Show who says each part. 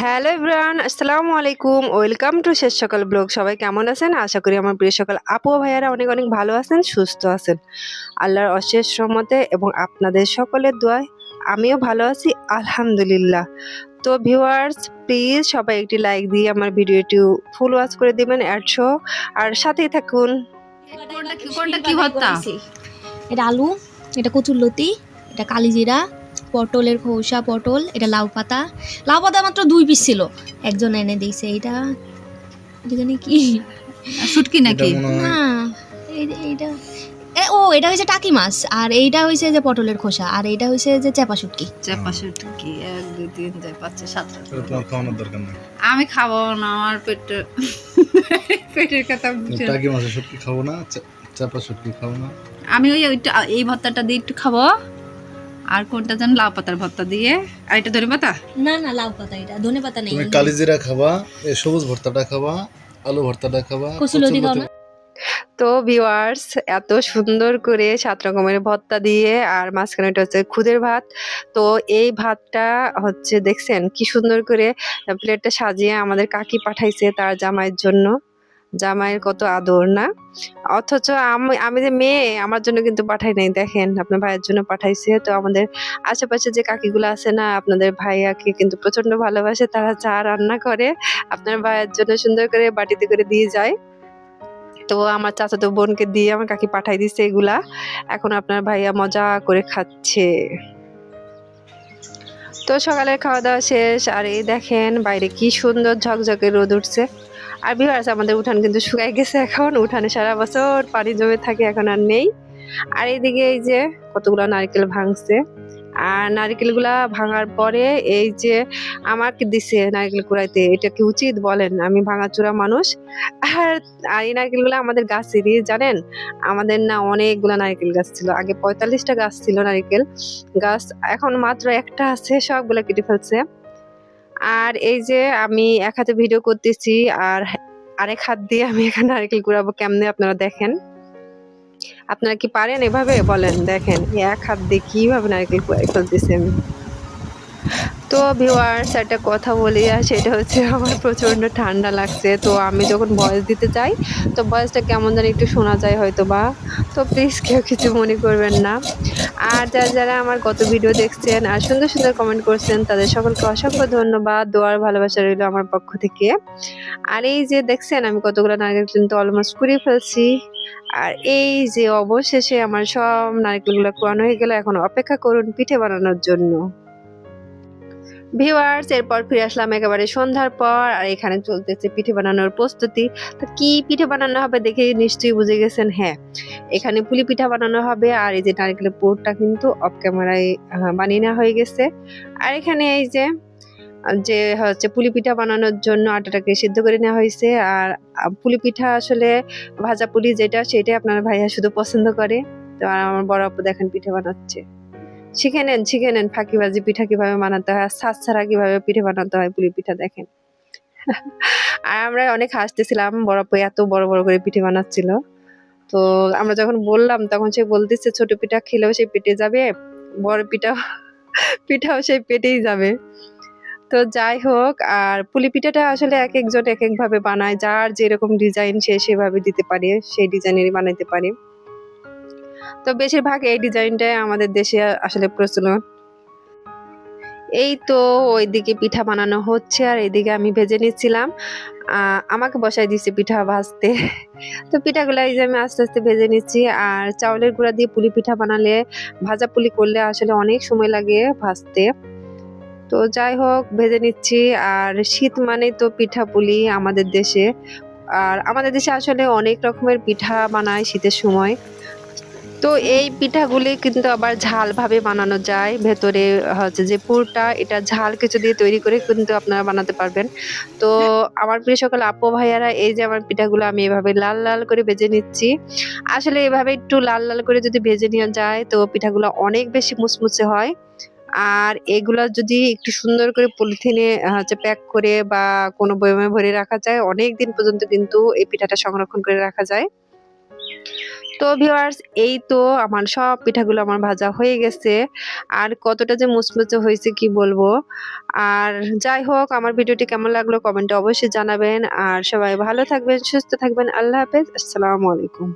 Speaker 1: Hello Ibran আসসালামু আলাইকুম। Welcome to শেষ সকাল ব্লগ। সবাই কেমন আছেন? আশা করি আমার প্রিয় সকাল আপু ভাইয়ারা অনেক অনেক ভালো আছেন সুস্থ আছেন। আল্লাহর অশেষ রহমতে এবং আপনাদের সকলের দোয়ায় আমিও ভালো আছি আলহামদুলিল্লাহ। তো ভিউয়ার্স প্লিজ সবাই একটি লাইক দিয়ে আমার ভিডিওটি ফুল ওয়াচ করে দিবেন অ্যাডশো আর সাথেই থাকুন।
Speaker 2: কি- কোনটা কি ভর্তা?
Speaker 3: এটা আলু এটা কচুরলতি এটা কালিজিরা পটলের খোসা পটল এটা লাউ পাতা। লাউ পাতা মাত্র দুই পিস ছিল। একজন এনে দিয়েছে এটা জানি কি
Speaker 2: শুটকি নাকি?
Speaker 3: না এই- এইটা এ ও এটা হয়েছে টাকি মাছ আর এইটা হয়েছে যে পটলের খোসা আর এইটা হয়েছে যে চেপা শুটকি।
Speaker 2: চেপা শুটকি এক দুই তিন চার পাঁচ ছয় সাত
Speaker 4: খাওয়ানোর দরকার নেই।
Speaker 2: আমি খাব না আমার পেট পেটের কথা বুঝছে।
Speaker 4: টাকি মাছের শুটকি খাব না চাপা শুটকি খাব না।
Speaker 2: আমি ওই ওইটা এই ভর্তাটা দিয়ে একটু খাব। আর কোনটা জান? লাউ পাতার ভর্তা দিয়ে। আর এটা ধরে পাতা?
Speaker 3: না না লাউ পাতা এটা। ধনে পাতা নেই।
Speaker 4: তুমি কালিজিরা খাবা এই সবুজ ভর্তাটা খাবা আলু ভর্তাটা খাবা
Speaker 3: কচুরলতি খাও না?
Speaker 1: তো ভিউয়ার্স এত সুন্দর করে সাত রকমের ভর্তা দিয়ে আর মাঝখানে এটা হচ্ছে খুদের ভাত। তো এই ভাতটা হচ্ছে দেখছেন কি সুন্দর করে প্লেটটা সাজিয়ে আমাদের কাকি পাঠাইছে তার জামাইয়ের জন্য। জামাইয়ের কত আদর, না? অথচ আমি আমি যে মেয়ে, আমার জন্য কিন্তু পাঠাই নাই। দেখেন, আপনার ভাইয়ের জন্য পাঠাইছে। তো আমাদের আশেপাশে যে কাকিগুলো আছে, না, আপনাদের ভাইয়াকে কিন্তু প্রচণ্ড ভালোবাসে। তারা চা রান্না করে, আপনার ভাইয়ের জন্য সুন্দর করে বাটিতে করে দিয়ে যায়। তো আমার চাচাতো বোনকে দিয়ে আমার কাকি পাঠাই দিছে এগুলা। এখন আপনার ভাইয়া মজা করে খাচ্ছে। তো সকালের খাওয়া দাওয়া শেষ। আর এই দেখেন, বাইরে কি সুন্দর ঝকঝকে রোদ উঠছে। আর বিহার আমাদের উঠান কিন্তু শুকাই গেছে এখন। উঠানে সারা বছর পানি জমে থাকে, এখন আর নেই। আর এইদিকে এই যে কতগুলো নারকেল ভাঙছে। আর নারকেলগুলা ভাঙার পরে এই যে আমাকে দিছে নারকেল কুড়াইতে, এটা কি উচিত বলেন? আমি ভাঙাচোরা মানুষ। আর আর এই নারকেলগুলো আমাদের গাছেরই, জানেন? আমাদের না অনেকগুলো নারকেল গাছ ছিল। আগে পঁয়তাল্লিশটা গাছ ছিল নারকেল। গাছ এখন মাত্র একটা আছে, সবগুলো কেটে ফেলছে। আর এই যে আমি এক হাতে ভিডিও করতেছি, আর আরেক হাত দিয়ে আমি এখানে নারকেল কুড়াবো কেমনে আপনারা দেখেন? আপনারা কি পারেন এভাবে? বলেন, দেখেন এক হাত দিয়ে কীভাবে নারকেল কুড়াই ফেলতেছি আমি। তো ভিউয়ার্স একটা কথা বলি, আর সেটা হচ্ছে আমার প্রচণ্ড ঠান্ডা লাগছে। তো আমি যখন ভয়েস দিতে চাই তো ভয়েসটা কেমন যেন একটু শোনা যায় হয়তো বা তো প্লিজ কেউ কিছু মনে করবেন না। আর যারা যারা আমার গত ভিডিও দেখছেন, আর সুন্দর সুন্দর কমেন্ট করছেন, তাদের সকলকে অসংখ্য ধন্যবাদ। দোয়ার ভালোবাসা রইল আমার পক্ষ থেকে। আর এই যে দেখছেন, আমি কতগুলো নারকেল কিন্তু অলমোস্ট কুড়িয়ে ফেলছি। আর এই যে অবশেষে আমার সব নারকেলগুলো কুড়ানো হয়ে গেল, এখন অপেক্ষা করুন পিঠে বানানোর জন্য। ভিউয়ার্স এরপর ফিরে আসলাম একেবারে সন্ধ্যার পর, আর এখানে চলতেছে পিঠে বানানোর প্রস্তুতি। তো কি পিঠে বানানো হবে দেখে নিশ্চয়ই বুঝে গেছেন হ্যাঁ। এখানে পুলি পিঠা বানানো হবে, আর এই যে নারকেলের পুরটা কিন্তু অফ ক্যামেরায় বানিয়ে নেওয়া হয়ে গেছে। আর এখানে এই যে যে হচ্ছে পুলি পিঠা বানানোর জন্য আটাটাকে সিদ্ধ করে নেওয়া হয়েছে। আর পুলি পিঠা আসলে ভাজা পুলি যেটা, সেটাই আপনার ভাইয়া শুধু পছন্দ করে। তো আর আমার বড় আপু দেখেন পিঠে বানাচ্ছে। শিখে নেন শিখে নেন ফাঁকিবাজি পিঠা কীভাবে বানাতে হয়, আর ছাড়া কীভাবে পিঠে বানাতে হয়, পুলি পিঠা দেখেন। আর আমরা অনেক হাসতেছিলাম, বড় এত বড় বড় করে পিঠে বানাচ্ছিল। তো আমরা যখন বললাম, তখন সে বলতেছে, ছোট পিঠা খেলেও সেই পেটে যাবে, বড় পিঠা, পিঠাও সেই পেটেই যাবে। তো যাই হোক, আর পুলি পিঠাটা আসলে এক একজন এক এক ভাবে বানায়, যার যেরকম ডিজাইন সে সেভাবে দিতে পারে, সেই ডিজাইনেরই বানাইতে পারে। তো বেশিরভাগ এই ডিজাইনটাই আমাদের দেশে আসলে প্রচলন। এই তো ওইদিকে পিঠা বানানো হচ্ছে আর এইদিকে আমি ভেজে নিচ্ছিলাম। আমাকে বসাই দিছে পিঠা ভাজতে। তো পিঠাগুলো এই যে আমি আস্তে আস্তে ভেজে নিচ্ছি আর চাউলের গুঁড়া দিয়ে পুলি পিঠা বানালে, ভাজা পুলি করলে আসলে অনেক সময় লাগে ভাজতে। তো যাই হোক, ভেজে নিচ্ছি আর শীত মানে তো পিঠা পুলি আমাদের দেশে। আর আমাদের দেশে আসলে অনেক রকমের পিঠা বানায় শীতের সময়। তো এই পিঠাগুলি কিন্তু আবার ঝাল ভাবে বানানো যায়। ভেতরে হচ্ছে যে পুরটা, এটা ঝাল কিছু দিয়ে তৈরি করে কিন্তু আপনারা বানাতে পারবেন। তো আমার প্রিয় সকল আপু ভাইয়ারা, এই যে আমার পিঠাগুলো আমি এভাবে লাল লাল করে ভেজে নিচ্ছি। আসলে এভাবে একটু লাল লাল করে যদি ভেজে নেওয়া যায়, তো পিঠাগুলো অনেক বেশি মুচমুচে হয়। আর এগুলা যদি একটু সুন্দর করে পলিথিনে হচ্ছে প্যাক করে বা কোনো বয়মে ভরে রাখা যায়, অনেক দিন পর্যন্ত কিন্তু এই পিঠাটা সংরক্ষণ করে রাখা যায়। তো ভিওয়ার্স এই তো আমার সব পিঠাগুলো আমার ভাজা হয়ে গেছে। আর কতটা যে মুচমুচে হয়েছে কি বলব? আর যাই হোক, আমার ভিডিওটি কেমন লাগল কমেন্টে অবশ্যই জানাবেন। আর সবাই ভালো থাকবেন, সুস্থ থাকবেন। আল্লাহ হাফেজ, আসসালামু আলাইকুম।